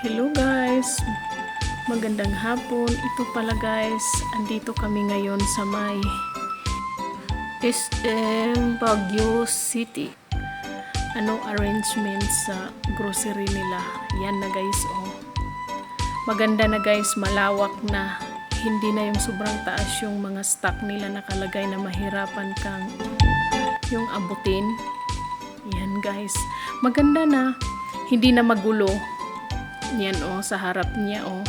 Hello guys! Magandang hapon. Ito pala guys, andito kami ngayon sa may SM Baguio City. Anong arrangement sa grocery nila? Yan na guys, oh. Maganda na guys, malawak na. Hindi na yung sobrang taas yung mga stock nila nakalagay na mahirapan kang yung abutin. Yan guys. Maganda na. Hindi na magulo. Yan oh, sa harap niya oh.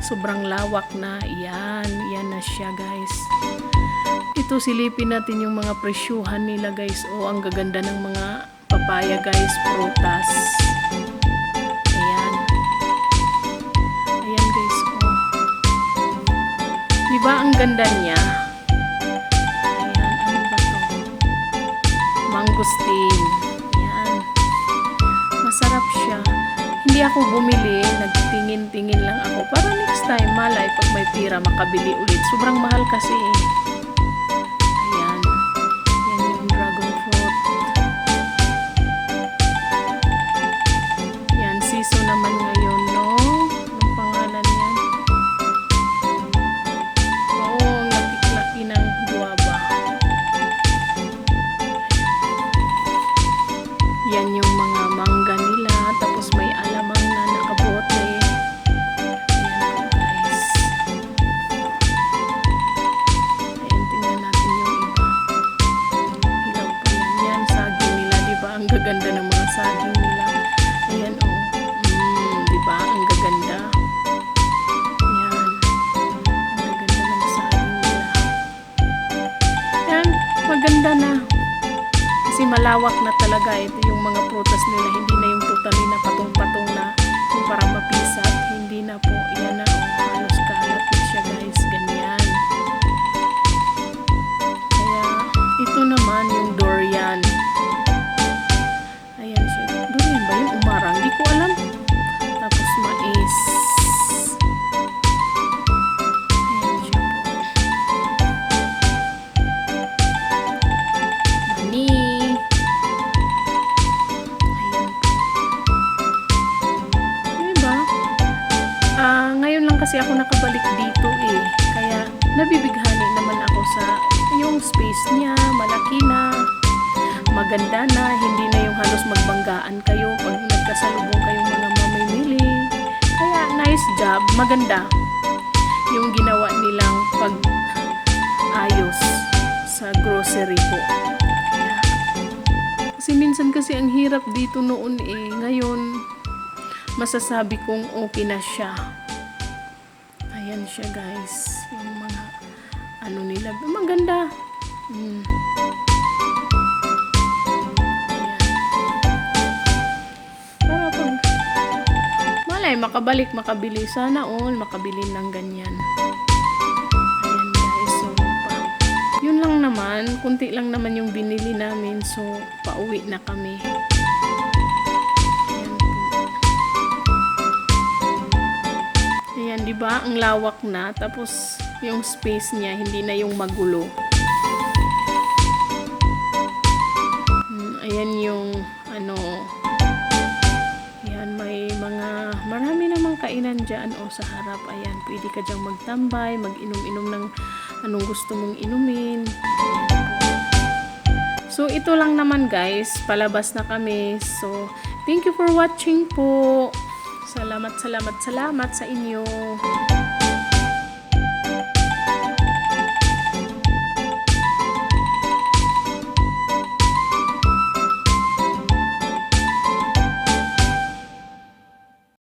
Sobrang lawak na. Yan, yan na siya guys. Ito silipin natin yung mga presyuhan nila guys. Oh, ang gaganda ng mga papaya guys, prutas. Ayan. Ayan guys, oh. Di ba ang ganda niya? Ayan, ano ba to? Mangosteen. Ayan. Masarap siya. Hindi ako bumili, nagtingin-tingin lang ako. Para next time, malay, pag may pira, makabili ulit. Sobrang mahal kasi eh. Maganda na. Kasi malawak na talaga ito yung mga prutas nila. Hindi na yung totally na patong-patong na yung parang mapisat. Hindi na po. Yan na. Oh, halos kalat na siya guys. Ganyan. Kaya ito naman yung durian. Kasi ako nakabalik dito eh. Kaya nabibighani naman ako sa yung space niya, malaki na, maganda na, hindi na yung halos magbanggaan kayo pag nagkasalubong kayong mga mamimili. Kaya nice job, maganda yung ginawa nilang pag ayos sa grocery po. Kasi minsan kasi ang hirap dito noon eh. Ngayon, masasabi kong okay na siya. Ayan siya guys. Yung mga ano nila. Maganda. Mm. Para makabalik, makabili. Sana all, makabili ng ganyan. Ayan guys. So, pa, yun lang naman. Kunti lang naman yung binili namin. So, pauwi na kami. Ang lawak na. Tapos, yung space niya, hindi na yung magulo. Mm, Ayan yung, ano, ayan, may mga, marami namang kainan dyan o sa harap. Ayan, pwede ka dyan magtambay, mag-inom-inom ng anong gusto mong inumin. So, ito lang naman guys. Palabas na kami. So, thank you for watching po. Salamat, salamat, salamat sa inyo.